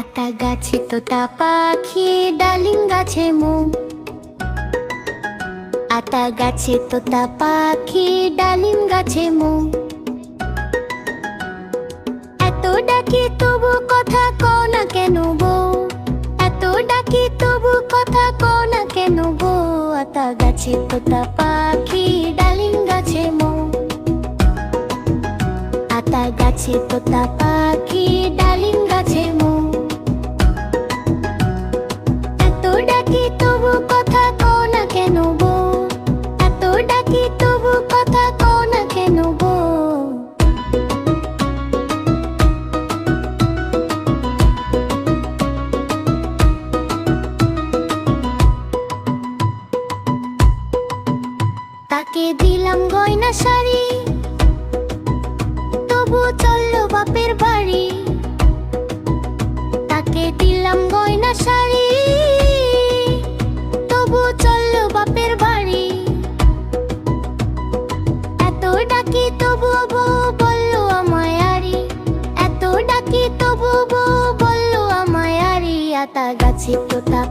আতা গাছে তোতা পাখি, ডালিম গাছে মৌ। আতা গাছে তোতা পাখি, ডালিম গাছে মৌ। এত ডাকি তবু কথা কও না কেন বউ এত ডাকি তবু কথা কও না কেন বউ আতা গাছে তোতা পাখি, ডালিম গাছে মৌ। আতা গাছে তোতা পাখি, ডালিম গাছে মৌ। তাকে দিলাম গয়না শাড়ি। তবু চলল বাপের বাড়ি। তাকে দিলাম গয়না শাড়ি। তবু চলল বাপের বাড়ি। এত ডাকি তবু বউ বলল আমায় আরি। এত ডাকি তবু বউ বলল আমায় আরি। আতা গাছে তোতা